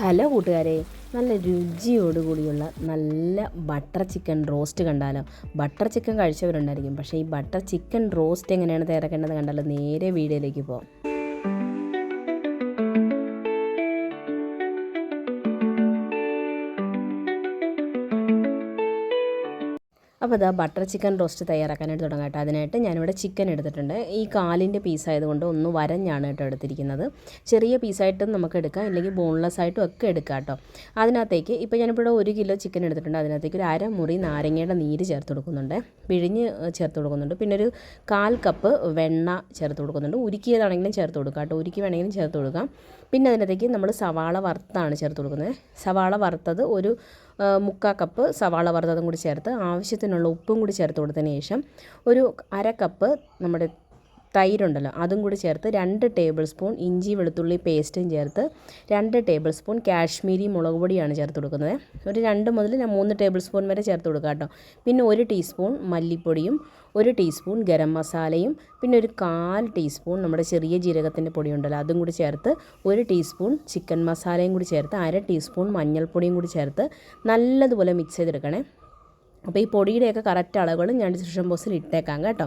Hello കൂട്ടുകാരെ നല്ല രുചിയോടുകൂടിയുള്ള നല്ല ബട്ടർ ചിക്കൻ റോസ്റ്റ് കണ്ടാലോ? ബട്ടർ ചിക്കൻ കഴിച്ചവരുണ്ടായിരിക്കും പക്ഷേ ഈ ബട്ടർ ചിക്കൻ റോസ്റ്റ് എങ്ങനെയാണ് തയ്യാറാക്കേണ്ടത് കണ്ടാലോ? നേരെ വീഡിയോയിലേക്ക് പോകാം അപ്പോൾ ഇതാ ബട്ടർ ചിക്കൻ റോസ്റ്റ് തയ്യാറാക്കാനായിട്ട് തുടങ്ങാം അതിനായിട്ട് ഞാനിവിടെ ചിക്കൻ എടുത്തിട്ടുണ്ട്. ഈ കാലിന്റെ പീസ് ആയതുകൊണ്ട് ഒന്ന് വരഞ്ഞാണ് കേട്ടോ എടുത്തിരിക്കുന്നത്. ചെറിയ പീസായിട്ടും നമുക്ക് എടുക്കാം ഇല്ലെങ്കിൽ ബോൺലെസ് ആയിട്ടും ഒക്കെ എടുക്കാം കേട്ടോ. അതിനകത്തേക്ക് ഇപ്പോൾ ഇവിടെ ഒരു കിലോ ചിക്കൻ എടുത്തിട്ടുണ്ട്. അതിനകത്തേക്ക് ഒരു അര മുറി നാരങ്ങയുടെ നീര് ചേർത്ത് കൊടുക്കുന്നുണ്ട്. പിഴിഞ്ഞ് ചേർത്ത് കൊടുക്കുന്നുണ്ട്. പിന്നെ ഒരു കാൽ കപ്പ് വെണ്ണ ചേർത്ത് കൊടുക്കുന്നുണ്ട്. ഉരുക്കിയതാണെങ്കിലും ചേർത്ത് കൊടുക്കാം കേട്ടോ. ഉരുക്കി വേണമെങ്കിലും ചേർത്ത് കൊടുക്കാം. പിന്നെ അതിനകത്തേക്ക് നമ്മൾ സവാള വറുത്താണ് ചേർത്ത് കൊടുക്കുന്നത്. സവാള വറുത്തത് ഒരു മുക്കാൽ കപ്പ് സവാള വറുത്തതും കൂടി ചേർത്ത് ആവശ്യത്തിനുള്ള ഉപ്പും കൂടി ചേർത്ത് കൊടുത്തതിന് ശേഷം ഒരു അര കപ്പ് നമ്മുടെ തൈരുണ്ടല്ലോ അതും കൂടി ചേർത്ത് രണ്ട് ടേബിൾ സ്പൂൺ ഇഞ്ചി വെളുത്തുള്ളി പേസ്റ്റും ചേർത്ത് രണ്ട് ടേബിൾ സ്പൂൺ കാശ്മീരി മുളക് പൊടിയാണ് ചേർത്ത് കൊടുക്കുന്നത്. ഒരു രണ്ട് മുതൽ ഞാൻ മൂന്ന് ടേബിൾ സ്പൂൺ വരെ ചേർത്ത് കൊടുക്കാം കേട്ടോ. പിന്നെ ഒരു ടീസ്പൂൺ മല്ലിപ്പൊടിയും ഒരു ടീസ്പൂൺ ഗരം മസാലയും പിന്നെ ഒരു കാൽ ടീസ്പൂൺ നമ്മുടെ ചെറിയ ജീരകത്തിന്റെ പൊടിയുണ്ടല്ലോ അതും കൂടി ചേർത്ത് ഒരു ടീസ്പൂൺ ചിക്കൻ മസാലയും കൂടി ചേർത്ത് അര ടീസ്പൂൺ മഞ്ഞൾപ്പൊടിയും കൂടി ചേർത്ത് നല്ലതുപോലെ മിക്സ് ചെയ്തെടുക്കണേ. അപ്പോൾ ഈ പൊടിയുടെയൊക്കെ കറക്റ്റ് അളവുകൾ ഞാൻ ഡിസ്ക്രിപ്ഷൻ ബോക്സിൽ ഇട്ടേക്കാം കേട്ടോ.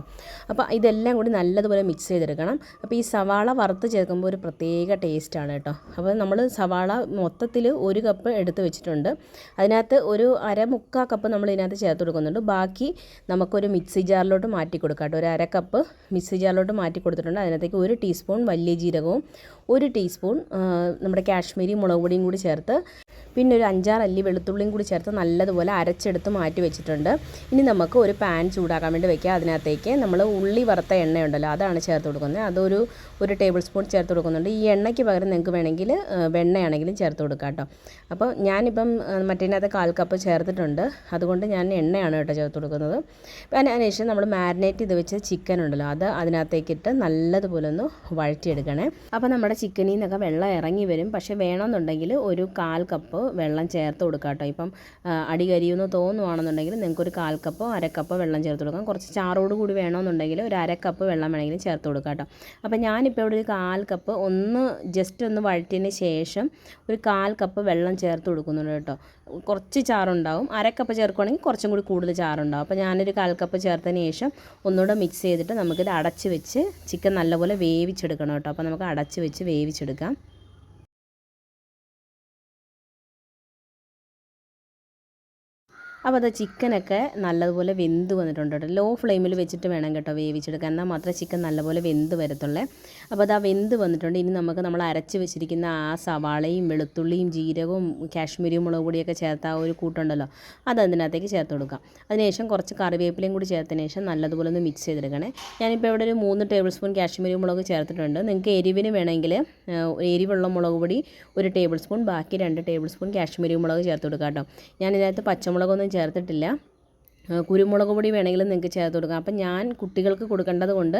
അപ്പോൾ ഇതെല്ലാം കൂടി നല്ലതുപോലെ മിക്സ് ചെയ്തെടുക്കണം. അപ്പോൾ ഈ സവാള വറുത്ത് ചേർക്കുമ്പോൾ ഒരു പ്രത്യേക ടേസ്റ്റാണ് കേട്ടോ. അപ്പോൾ നമ്മൾ സവാള മൊത്തത്തിൽ ഒരു കപ്പ് എടുത്ത് വെച്ചിട്ടുണ്ട്. അതിനകത്ത് ഒരു അര മുക്കാൽ കപ്പ് നമ്മൾ ഇതിനകത്ത് ചേർത്ത് കൊടുക്കുന്നുണ്ട്. ബാക്കി നമുക്കൊരു മിക്സി ജാറിലോട്ട് മാറ്റി കൊടുക്കാം കേട്ടോ. ഒരു അര കപ്പ് മിക്സി ജാറിലോട്ട് മാറ്റി കൊടുത്തിട്ടുണ്ട്. അതിനകത്തേക്ക് ഒരു ടീസ്പൂൺ വലിയ ജീരകവും ഒരു ടീസ്പൂൺ നമ്മുടെ കാശ്മീരി മുളക് പൊടിയും കൂടി ചേർത്ത് പിന്നെ ഒരു അഞ്ചാറ് അല്ലി വെളുത്തുള്ളിയും കൂടി ചേർത്ത് നല്ലതുപോലെ അരച്ചെടുത്ത് മാറ്റി വെച്ചിട്ടുണ്ട്. ഇനി നമുക്ക് ഒരു പാൻ ചൂടാക്കാൻ വേണ്ടി വെക്കുക. അതിനകത്തേക്ക് നമ്മൾ ഉള്ളി വറുത്ത എണ്ണയുണ്ടല്ലോ അതാണ് ചേർത്ത് കൊടുക്കുന്നത്. അതൊരു ഒരു ടേബിൾ സ്പൂൺ ചേർത്ത് കൊടുക്കുന്നുണ്ട്. ഈ എണ്ണയ്ക്ക് പകരം നിങ്ങൾക്ക് വേണമെങ്കിൽ വെണ്ണയാണെങ്കിലും ചേർത്ത് കൊടുക്കാം കേട്ടോ. അപ്പോൾ ഞാനിപ്പം മറ്റേതിനകത്ത് കാൽ കപ്പ് ചേർത്തിട്ടുണ്ട്. അതുകൊണ്ട് ഞാൻ എണ്ണയാണ് കേട്ടോ ചേർത്ത് കൊടുക്കുന്നത്. അതിനുശേഷം നമ്മൾ മാരിനേറ്റ് ചെയ്ത് വെച്ച ചിക്കൻ ഉണ്ടല്ലോ അത് അതിനകത്തേക്കിട്ട് നല്ലതുപോലെ ഒന്ന് വഴറ്റിയെടുക്കണേ. അപ്പോൾ നമ്മുടെ ചിക്കനിൽ നിന്നൊക്കെ വെള്ളം ഇറങ്ങി വരും. പക്ഷേ വേണമെന്നുണ്ടെങ്കിൽ ഒരു കാൽ കപ്പ് വെള്ളം ചേർത്ത് കൊടുക്കാം കേട്ടോ. ഇപ്പം അടി കരിയുമെന്ന് തോന്നുവാണെന്നുണ്ടെങ്കിൽ നിങ്ങൾക്ക് ഒരു കാൽ കപ്പോ അര കപ്പോ വെള്ളം ചേർത്ത് കൊടുക്കാം. കുറച്ച് ചാറോട് കൂടി വേണമെന്നുണ്ടെങ്കിൽ ഒരു അര കപ്പ് വെള്ളം വേണമെങ്കിലും ചേർത്ത് കൊടുക്കാം കേട്ടോ. അപ്പോൾ ഞാനിപ്പോൾ ഇവിടെ ഒരു കാൽ കപ്പ് ഒന്ന് ജസ്റ്റ് ഒന്ന് വഴറ്റിയതിന് ശേഷം ഒരു കാൽ കപ്പ് വെള്ളം ചേർത്ത് കൊടുക്കുന്നുണ്ട് കേട്ടോ. കുറച്ച് ചാറുണ്ടാവും. അരക്കപ്പ് കപ്പ് ചേർക്കുകയാണെങ്കിൽ കുറച്ചും കൂടി കൂടുതൽ ചാറുണ്ടാവും. അപ്പോൾ ഞാനൊരു കാൽ കപ്പ് ചേർത്തതിന് ശേഷം ഒന്നുകൂടെ മിക്സ് ചെയ്തിട്ട് നമുക്കിത് അടച്ച് വെച്ച് ചിക്കൻ നല്ലപോലെ വേവിച്ചെടുക്കണം കേട്ടോ. അപ്പോൾ നമുക്ക് അടച്ച് വെച്ച് വേവിച്ചെടുക്കാം. അപ്പോൾ അത് ചിക്കനൊക്കെ നല്ലതുപോലെ വെന്ത് വന്നിട്ടുണ്ട് കേട്ടോ. ലോ ഫ്ലെയിമിൽ വെച്ചിട്ട് വേണം കേട്ടോ വേവിച്ചെടുക്കാൻ. എന്നാൽ മാത്രമേ ചിക്കൻ നല്ലപോലെ വെന്ത് വരത്തുള്ളേ. അപ്പോൾ അത് ആ വെന്ത് വന്നിട്ടുണ്ട്. ഇനി നമുക്ക് നമ്മൾ അരച്ച് വെച്ചിരിക്കുന്ന ആ സവാളയും വെളുത്തുള്ളിയും ജീരകവും കാശ്മീരി മുളക് പൊടിയൊക്കെ ചേർത്ത ആ ഒരു കൂട്ടുണ്ടല്ലോ അത് അതിനകത്തേക്ക് ചേർത്ത് കൊടുക്കാം. അതിനുശേഷം കുറച്ച് കറിവേപ്പിലയും കൂടി ചേർത്തതിന് ശേഷം നല്ലതുപോലെ ഒന്ന് മിക്സ് ചെയ്തെടുക്കണേ. ഞാനിപ്പോൾ ഇവിടെ ഒരു മൂന്ന് ടേബിൾ സ്പൂൺ കാശ്മീരി മുളക് ചേർത്തിട്ടുണ്ട്. നിങ്ങൾക്ക് എരിവിന് വേണമെങ്കിൽ എരിവുള്ള മുളക് പൊടി ഒരു ടേബിൾ സ്പൂൺ ബാക്കി രണ്ട് ടേബിൾ സ്പൂൺ കാശ്മീരി മുളക് ചേർത്ത് കൊടുക്കാം കേട്ടോ. ഞാനിതിനകത്ത് പച്ചമുളകൊന്നും ചേർത്തിട്ടില്ല. കുരുമുളക് പൊടി വേണമെങ്കിലും നിങ്ങൾക്ക് ചേർത്ത് കൊടുക്കാം. അപ്പം ഞാൻ കുട്ടികൾക്ക് കൊടുക്കേണ്ടത് കൊണ്ട്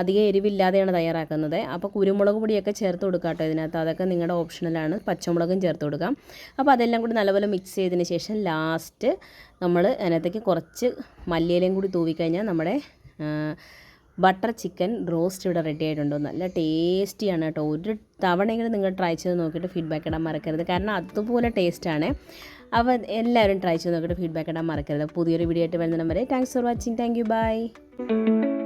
അധികം എരിവില്ലാതെയാണ് തയ്യാറാക്കുന്നത്. അപ്പോൾ കുരുമുളക് പൊടിയൊക്കെ ചേർത്ത് കൊടുക്കാം കേട്ടോ ഇതിനകത്ത്. അതൊക്കെ നിങ്ങളുടെ ഓപ്ഷണലാണ് പച്ചമുളകും ചേർത്ത് കൊടുക്കാം. അപ്പോൾ അതെല്ലാം കൂടി നല്ലപോലെ മിക്സ് ചെയ്തതിന് ശേഷം ലാസ്റ്റ് നമ്മൾ അതിനകത്തേക്ക് കുറച്ച് മല്ലിയിലയും കൂടി തൂവിക്കഴിഞ്ഞാൽ നമ്മുടെ ബട്ടർ ചിക്കൻ റോസ്റ്റ് ഇവിടെ റെഡി ആയിട്ടുണ്ട്? നല്ല ടേസ്റ്റിയാണ് കേട്ടോ. ഒരു തവണയെങ്കിലും നിങ്ങൾ ട്രൈ ചെയ്ത് നോക്കിയിട്ട് ഫീഡ്ബാക്ക് ഇടാൻ മറക്കരുത്. കാരണം അതുപോലെ ടേസ്റ്റാണ് അപ്പോൾ എല്ലാവരും ട്രൈ ചെയ്ത് നോക്കിയിട്ട് ഫീഡ്ബാക്ക് ഇടാൻ മറക്കരുത്. പുതിയൊരു വീഡിയോ ആയിട്ട് വരുന്നതിനും വരെ thanks for watching thank you bye